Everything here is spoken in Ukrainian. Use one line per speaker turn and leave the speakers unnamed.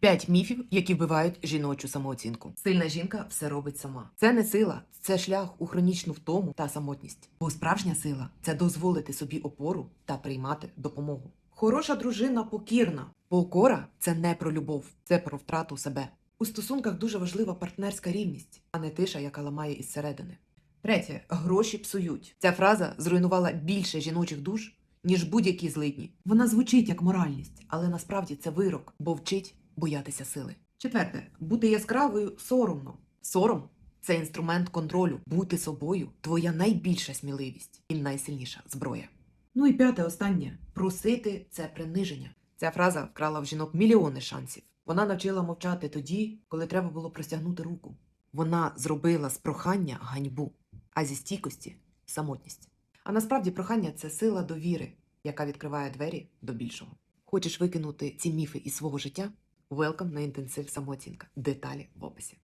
П'ять міфів, які вбивають жіночу самооцінку. Сильна жінка все робить сама. Це не сила, це шлях у хронічну втому та самотність. Бо справжня сила це дозволити собі опору та приймати допомогу. Хороша дружина покірна. Покора це не про любов, це про втрату себе. У стосунках дуже важлива партнерська рівність, а не тиша, яка ламає із середини. Третє гроші псують. Ця фраза зруйнувала більше жіночих душ, ніж будь-які злидні. Вона звучить як моральність, але насправді це вирок, бо вчить боятися сили. Четверте, бути яскравою соромно. Сором це інструмент контролю. Бути собою твоя найбільша сміливість і найсильніша зброя. Ну і п'яте, останнє просити це приниження. Ця фраза вкрала в жінок мільйони шансів. Вона навчила мовчати тоді, коли треба було простягнути руку. Вона зробила з прохання ганьбу, а зі стійкості самотність. А насправді прохання це сила довіри, яка відкриває двері до більшого. Хочеш викинути ці міфи із свого життя? Welcome на інтенсив самооцінка. Деталі в описі.